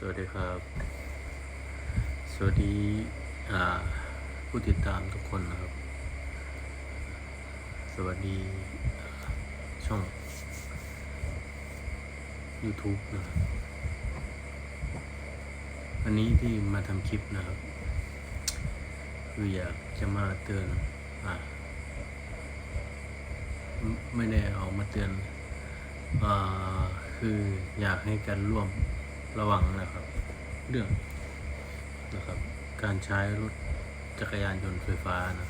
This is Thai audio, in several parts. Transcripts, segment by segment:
สวัสดีครับ สวัสดีผู้ติดตามทุกคนนะครับ สวัสดีช่อง YouTube นะครับวันนี้ที่มาทำคลิปนะครับคืออยากจะมาเตือนอ่าไม่ได้เอามาเตือนอ่าคืออยากให้กันร่วม ระวังนะครับ เรื่องนะครับ การใช้รถจักรยานยนต์ไฟฟ้านะ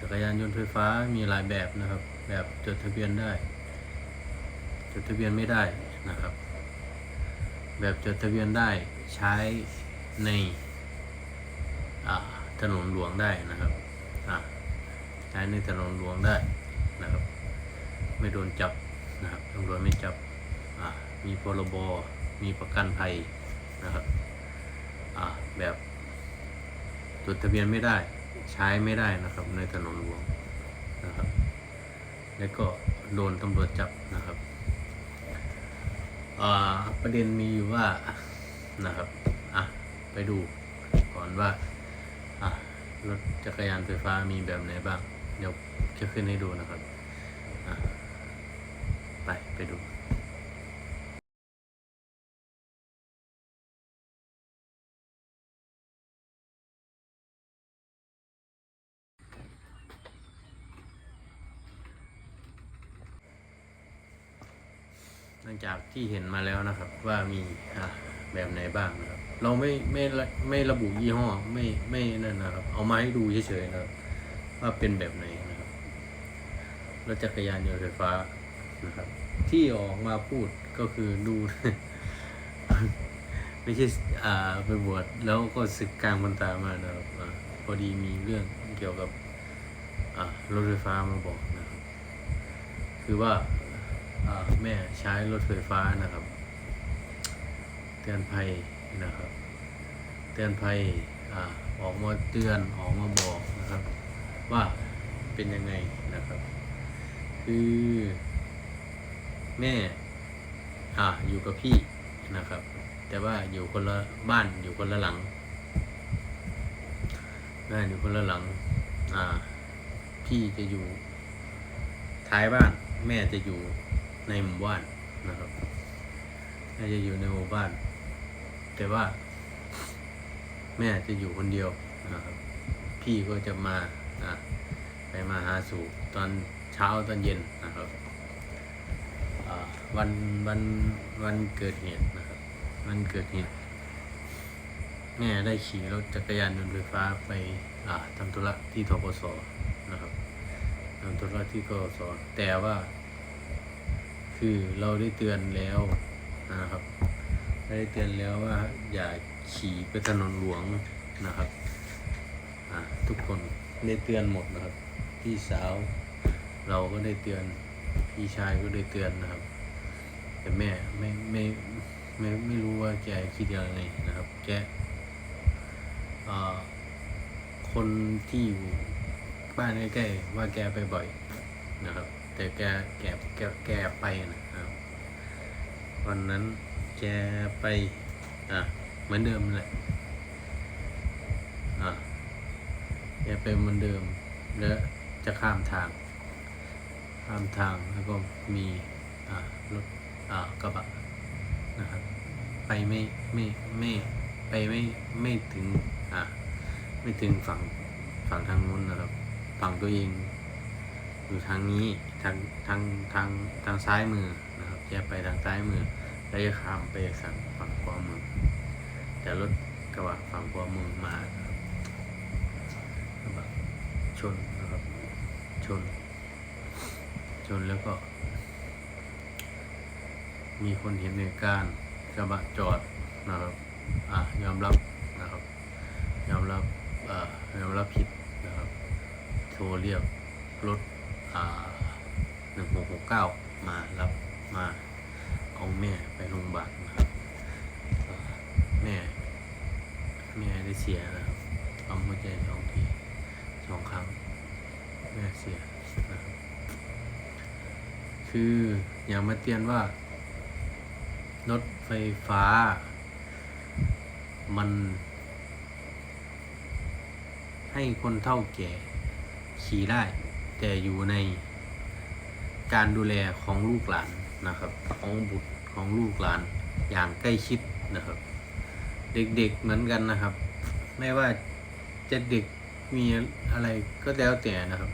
จักรยานยนต์ไฟฟ้ามีหลายแบบนะครับ แบบจดทะเบียนได้ จดทะเบียนไม่ได้นะครับ แบบจดทะเบียนได้ใช้ในถนนหลวงได้นะครับใช้ในถนนหลวงได้นะครับ ไม่โดนจับนะครับตำรวจไม่จับมีพรบ มีประกันภัยนะครับแบบจดทะเบียนไม่ได้ใช้ไม่ได้นะครับ ในถนนหลวงนะครับ แล้วก็โดนตำรวจจับนะครับประเด็นมีอยู่ว่านะครับอะไปดูก่อนว่าอะรถจักรยานไฟฟ้ามีแบบไหนบ้าง เดี๋ยวจะขึ้นให้ดูนะครับ ไปไปดู หลังจากที่เห็นมาแล้วนะครับ ว่ามีแบบไหนบ้างนะครับ เราไม่ไม่ไม่ระบุยี่ห้อไม่ไม่นั่นนะครับ เอามาให้ดูเฉยๆนะครับ ว่าเป็นแบบไหนนะครับรถจักรยานยนต์ไฟฟ้านะครับ ที่ออกมาพูดก็คือดูไม่ใช่อ่าไปบวชแล้วก็ศึกกลางพรรษามานะครับอพอดีมีเรื่องเกี่ยวกับรถไฟฟ้ามาบอกนะครับ คือว่า แม่ใช้รถไฟฟ้านะครับ เตือนภัยนะครับ เตือนภัยอออกมาเตือนออกมาบอกนะครับ ว่าเป็นยังไงนะครับ คือแม่อ่าอยู่กับพี่นะครับ แต่ว่าอยู่คนละบ้านอยู่คนละหลังบ้านอยู่คนละหลังอ่าพี่จะอยู่ท้ายบ้านแม่จะอยู่ ในหมู่บ้านนะครับแม่จะอยู่ในหมู่บ้าน แต่ว่า แม่จะอยู่คนเดียวนะครับ พี่ก็จะมาะไปมาหาสู่ตอนเช้าตอนเย็นนะครับวันวันวันเกิดเหตุนะครับวันเกิดเหตุแม่ได้ขี่รถจักรยานยนต์ไฟฟ้าไปทำธุระที่ทกสนะครับทำธุระที่ทกสแต่ว่า คือเราได้เตือนแล้วนะครับได้เตือนแล้วว่าอย่าขี่ไปถนนหลวงนะครับทุกคนได้เตือนหมดนะครับ พี่สาว เราก็ได้เตือนพี่ชายก็ได้เตือนนะครับ แต่แม่ไม่ไม่ไม่ไม่รู้ว่าแกคิดยังไงนะครับ แกคนที่อยู่บ้านใกล้ๆว่าแกไปบ่อยนะครับ แต่แกแกแกแกไปนะครับ วันนั้นแกไป อะ เหมือนเดิมแหละอะแกไปเหมือนเดิม แล้วจะข้ามทาง ข้ามทางแล้วก็มีอ่ารถอ่ากระบะนะครับ ไปไม่ไม่ไม่ไปไม่ไม่ถึงอะไม่ถึงฝั่งฝั่งทางนู้นนะครับ ฝั่งตัวเอง อยู่ทางนี้ทางทางทางทางซ้ายมือนะครับแกไปทางซ้ายมือ แล้วจะข้ามไปฝั่งฝั่งขวามือแต่รถกระบะฝั่งขวามือมาครับกระบะชนนะครับชน ชนแล้วก็ มีคนเห็นเหตุการณ์กระบะจอดนะครับอะยอมรับนะครับยอมรับอ่ายอมรับผิดนะครับโทรเรียกรถ หนึ่งหกหกเก้ามารับมาเอาแม่ไปโรงพยาบาลนะครับแม่แม่ได้เสียนะครับปั๊มหัวใจสองทีสองครั้งแม่เสียนะครับคืออย่ามาเตือนว่ารถไฟฟ้า มัน ให้คนเท่าแก่ขี่ได้ แต่อยู่ในการดูแลของลูกหลานนะครับ ของบุตรของลูกหลานอย่างใกล้ชิดนะครับ เด็กๆเหมือนกันนะครับ ไม่ว่าจะเด็กมีอะไรก็แล้วแต่นะครับ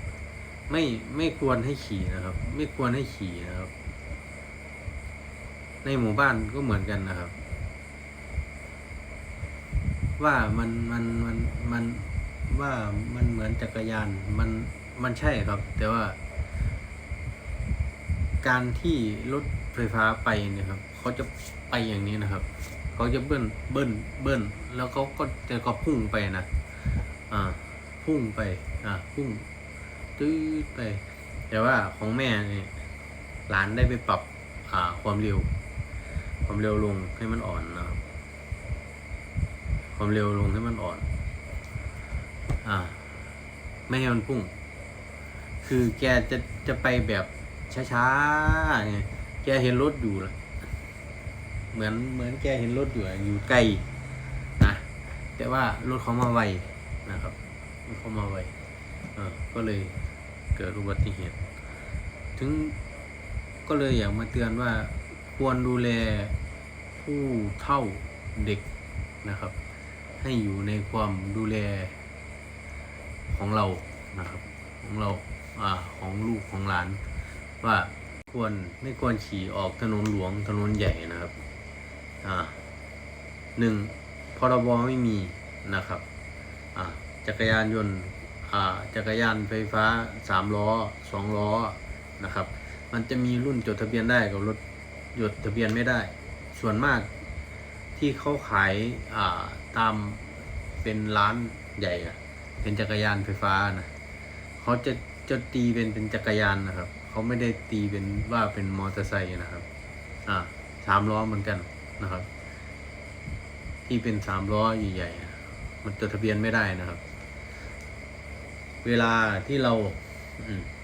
ไม่ไม่ควรให้ขี่นะครับ ไม่ควรให้ขี่นะครับ ในหมู่บ้านก็เหมือนกันนะครับ ว่ามันมันมันมันว่ามันเหมือนจักรยานมัน มันใช่ครับ แต่ว่า การที่รถไฟฟ้าไปเนี่ยครับเขาจะไปอย่างนี้นะครับเขาจะเบิ้ลเบิ้ลเบิ้ลแล้วเขาก็จะก็พุ่งไปนะอ่า พุ่งไป อ่า พุ่งตื้อไป แต่ว่าของแม่เนี่ยหลานได้ไปปรับอ่าความเร็ว ความเร็วลงให้มันอ่อนนะครับ ความเร็วลงให้มันอ่อน อ่า ไม่ให้มันพุ่ง คือแกจะจะไปแบบช้าๆเนี่ยแกเห็นรถอยู่ละเหมือนเหมือนแกเห็นรถอยู่อยู่ไกลนะแต่ว่ารถเขามาไวนะครับรถเขามาไวอ่าก็เลยเกิดอุบัติเหตุ ถึงก็เลยอยากมาเตือนว่าควรดูแลผู้เฒ่าเด็กนะครับ ให้อยู่ในความดูแลของเรานะครับ ของเราอของลูกของหลาน ว่าควรไม่ควรขี่ออกถนนหลวงถนนใหญ่นะครับอ่าหนึ่งพรบไม่มีนะครับอ่าจักรยานยนต์อ่าจักรยานไฟฟ้าสามล้อสองล้อนะครับ มันจะมีรุ่นจดทะเบียนได้กับรถจดทะเบียนไม่ได้ ส่วนมากที่เขาขายอ่าตามเป็นร้านใหญ่อะเป็นจักรยานไฟฟ้านะ เขาจะจะตีเป็นเป็นจักรยานนะครับ เขาไม่ได้ตีเป็นว่าเป็นมอเตอร์ไซค์นะครับ อ่าสามล้อเหมือนกันนะครับ ที่เป็นสามล้อใหญ่ๆมันจดทะเบียนไม่ได้นะครับ เวลาที่เรา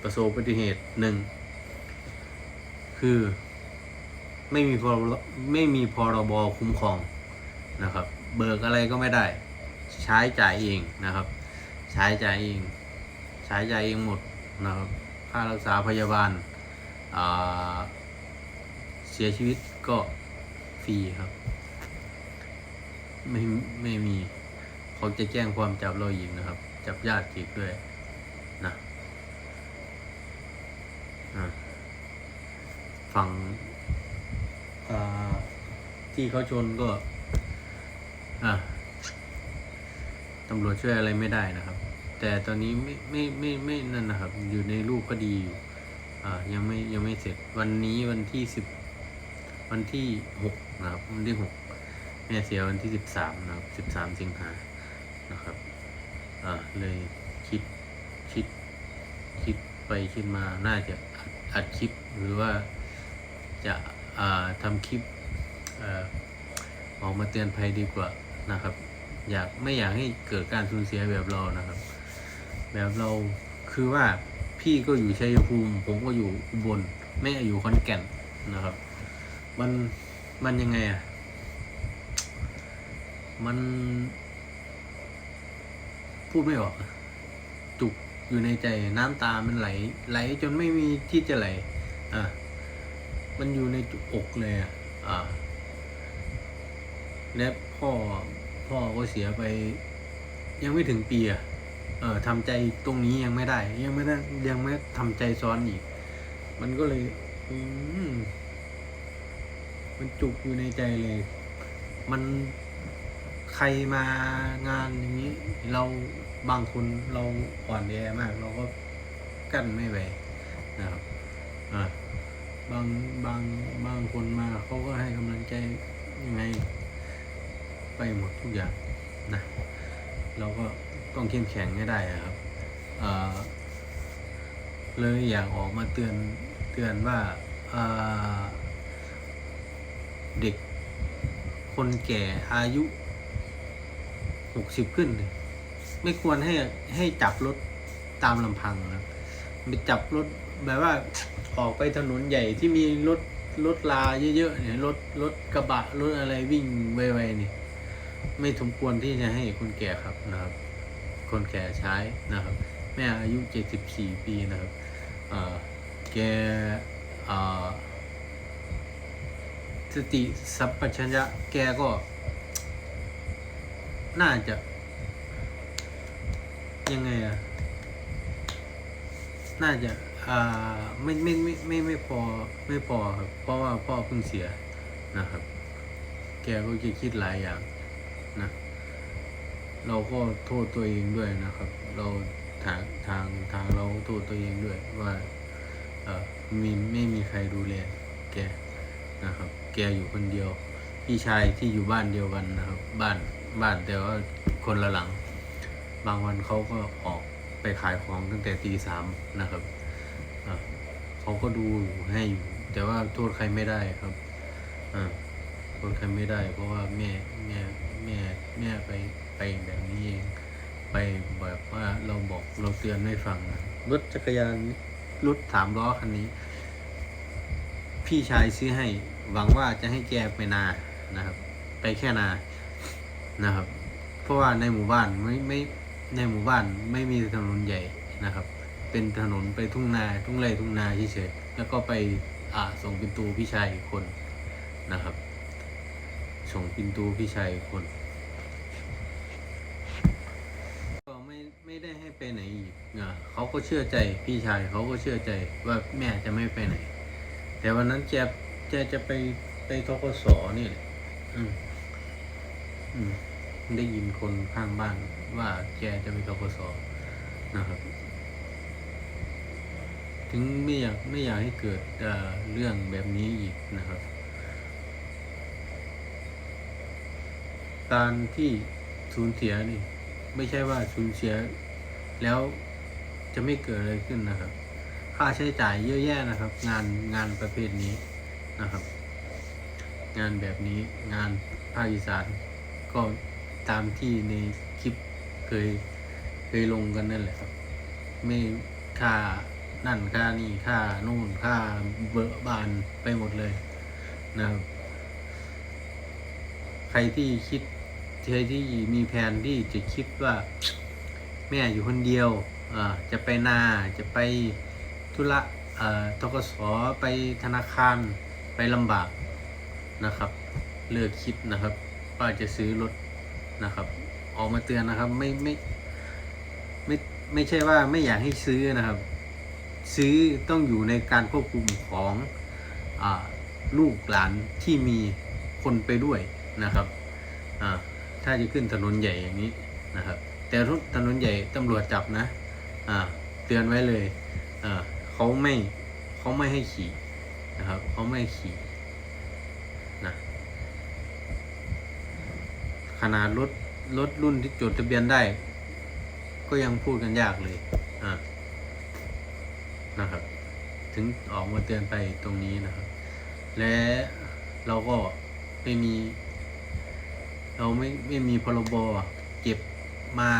ประสบอุบัติเหตุหนึ่งคือไม่มีพรไม่มีพรบคุ้มครองนะครับ เบิกอะไรก็ไม่ได้ ใช้จ่ายเองนะครับ ใช้จ่ายเอง ใช้จ่าเองหมดนะครับค่ารักษาพยาบาลอ่าเสียชีวิตก็ฟรีครับ ไม่ไม่มีเขาจะแจ้งความจับเราอีกนะครับ จับญาติอีกด้วยนะฝั่งที่เขาชนก็อ่าตำรวจช่วยอะไรไม่ได้นะครับ แต่ตอนนี้ไม่ไม่ไม่ไม่นั่นนะครับ อยู่ในรูปคดีอยู่อ่ายังไม่ยังไม่เสร็จวันนี้วันที่สิบวันที่หกนะครับวันที่หกแม่เสียวันที่สิบสามนะครับสิบสามสิงหานะครับอ่าเลยคิดคิดคิดไปคิดมาน่าจะอัดคลิปหรือว่าจะอ่าทำคลิปอ่อออกมาเตือนภัยดีกว่านะครับ อยากไม่อยากให้เกิดการสูญเสียแบบเรานะครับ แบบเราคือว่าพี่ก็อยู่ชัยภูมิ ผมก็อยู่อุบลแม่อยู่ขอนแก่นนะครับ มันมันยังไงอะมันพูดไม่ออก จุกอยู่ในใจน้ำตามันไหล ไหลจนไม่มีที่จะไหล อะ มันอยู่ในจุกอกเลยอะอ่าและพ่อพ่อก็เสียไป ยังไม่ถึงปีอะ ออทำใจตรงนี้ยังไม่ได้ ยังไม่ได้ยังไม่ทำใจซ้อนอีก มันก็เลย อืมมันจุกอยู่ในใจเลย มันใครมางานอย่างนี้ เราบางคนเราอ่อนแอมาก เราก็กั้นไม่ไหวนะครับอ่าบางบางบางคนมาเขาก็ให้กำลังใจยังไง ไปหมดทุกอย่างนะเราก็ ต้องเข้มแข็งให้ได้ครับเเลยอยากออกมาเตือนเตือนว่าเอ่อเด็กคนแก่อายุหกสิบขึ้น ไม่ควรให้ให้จับรถตามลำพังนะไปจับรถแบบว่าออกไปถนนใหญ่ที่มีรถรถลาเยอะๆเนี่ยรถรถกระบะรถอะไรวิ่งไวๆเนี่ยไม่สมควรที่จะให้คนแก่ขับนะครับ คนแก่ใช้นะครับ แม่อายุ 74 ปีนะครับแกสติสัพพัญญะแกก็ น่าจะ ยังไงอะน่าจะอ่าไม่ไม่ไม่ไม่ไม่พอไม่พอครับ เพราะว่าพ่อเพิ่งเสียนะครับ แกก็จะคิดหลายอย่าง เราก็โทษตัวเองด้วยนะครับ เราทางทางทางเราโทษตัวเองด้วยว่าเออมีไม่มีใครดูแลแกนะครับ แกอยู่คนเดียว พี่ชายที่อยู่บ้านเดียวกันนะครับ บ้านบ้านแต่ว่าคนละหลัง บางวันเขาก็ออกไปขายของตั้งแต่ตีสามนะครับเขาก็ดูให้อยู่แต่ว่าโทษใครไม่ได้ครับอโทษใครไม่ได้ เพราะว่าแม่แม่แม่แม่ไป ไปแบบนี้เอง ไปแบบว่าเราบอกเราเตือนไม่ฟังนะรถจักรยานรถสามล้อคันนี้ พี่ชายซื้อให้ หวังว่าจะให้แกไปนานะครับ ไปแค่นานะครับ เพราะว่าในหมู่บ้านไม่ไม่ในหมู่บ้านไม่มีถนนใหญ่นะครับ เป็นถนนไปทุ่งนาทุ่งไร่ทุ่งนาเฉยๆแล้วก็ไปอ่าส่งปินตูพี่ชายอีกคนนะครับ ส่งปินตูพี่ชายอีกคน ก็ไม่ ไปไหนอีกอะเขาก็เชื่อใจพี่ชายเขาก็เชื่อใจว่าแม่จะไม่ไปไหน แต่วันนั้นแกแกจะไปไปทกศนี่แหละอืมอืมได้ยินคนข้างบ้านว่าแกจะไปทกศนะครับ ถึงไม่อยากไม่อยากให้เกิดเรื่องแบบนี้อีกนะครับ การที่สูญเสียนี่ ไม่ใช่ว่าสูญเสีย แล้วจะไม่เกิดอะไรขึ้นนะครับ ค่าใช้จ่ายเยอะแยะนะครับ งานงานประเภทนี้นะครับ งานแบบนี้งานภาคอีสานก็ตามที่ในคลิปเคยเคยลงกันนั่นแหละครับ ไม่ค่านั่นค่านี่ค่านู่นค่าเบอร์บานไปหมดเลยนะครับ ใครที่คิดใครที่มีแผนที่จะคิดว่า ม่อยู่คนเดียวจะไปนาจะไปธุระทกสไปธนาคารไปลำบากนะครับ เลือกคิดนะครับว่าจะซื้อรถนะครับ ออกมาเตือนนะครับไม่ไม่ไม่ไม่ใช่ว่าไม่อยากให้ซื้อนะครับ ซื้อต้องอยู่ในการควบคุมของอลูกหลานที่มีคนไปด้วยนะครับถ้าจะขึ้นถนนใหญ่อย่างนี้นะครับ แต่รถถนนใหญ่ตำรวจจับนะอ่าเตือนไว้เลยอ่าเขาไม่เขาไม่ให้ขี่นะครับเขาไม่ให้ขี่นะขนาดรถรถรุ่นที่จดทะเบียนได้ ก็ยังพูดกันยากเลยอ่านะครับ ถึงออกมาเตือนไปตรงนี้นะครับ และเราก็ไม่มี เราไม่ไม่มีพรบเก็บ มา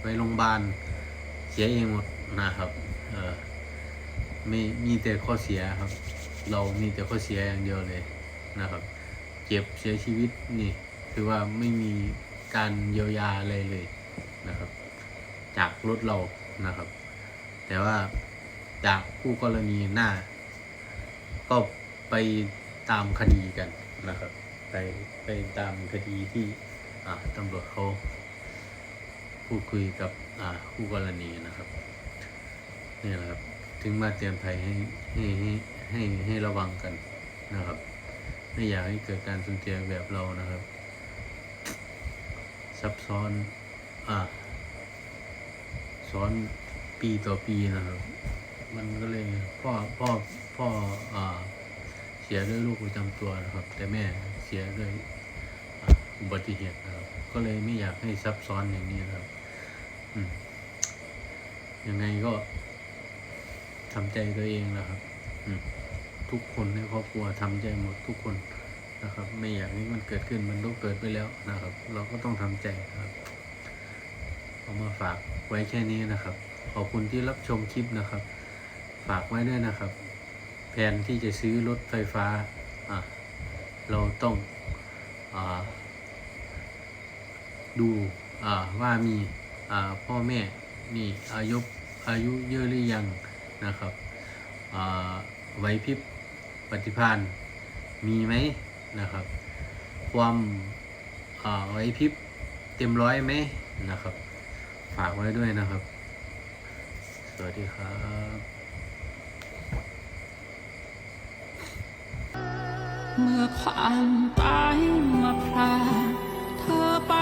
ไปโรงพยาบาลเสียเองหมดนะครับ เออไม่มีแต่ข้อเสียครับ เรามีแต่ข้อเสียอย่างเดียวเลยนะครับ เจ็บเสียชีวิตนี่คือว่าไม่มีการเยียวยาอะไรเลยนะครับ จากรถเรานะครับ แต่ว่าจากผู้กรณีหน้า ก็ไปตามคดีกันนะครับ ไปไปตามคดีที่ตำรวจเขา พูดคุยกับคู่กรณีนะครับนี่แหละครับ ถึงมาเตือนภัยให้ให้ให้ให้ให้ระวังกันนะครับ ไม่อยากให้เกิดการสูญเสียแบบเรานะครับ ซับซ้อนอ่าซ้อนปีต่อปีนะครับ มันก็เลยพ่อพ่อพ่ออ่าเสียด้วยโรคประจำตัวนะครับ แต่แม่เสียด้วย อุบัติเหตุนะครับ ก็เลยไม่อยากให้ซับซ้อนอย่างนี้นะครับยังไงก็ทำใจตัวเองนะครับทุกคนในครอบครัวทำใจหมดทุกคนนะครับ ไม่อยากให้มันเกิดขึ้นมันต้องเกิดไปแล้วนะครับ เราก็ต้องทำใจนะครับเอามาฝากไว้แค่นี้นะครับ ขอบคุณที่รับชมคลิปนะครับ ฝากไว้ด้วยนะครับ แผนที่จะซื้อรถไฟฟ้าเราต้องอ่า ดูว่ามีพ่อแม่นี่อายุอายุเยอะหรือยังนะครับไหวพริบปฏิภาณมีไหมนะครับ ความไหวพริบเต็มร้อยไหมนะครับ ฝากไว้ด้วยนะครับ สวัสดีครับเมื่อความตายมาพรากเธอไป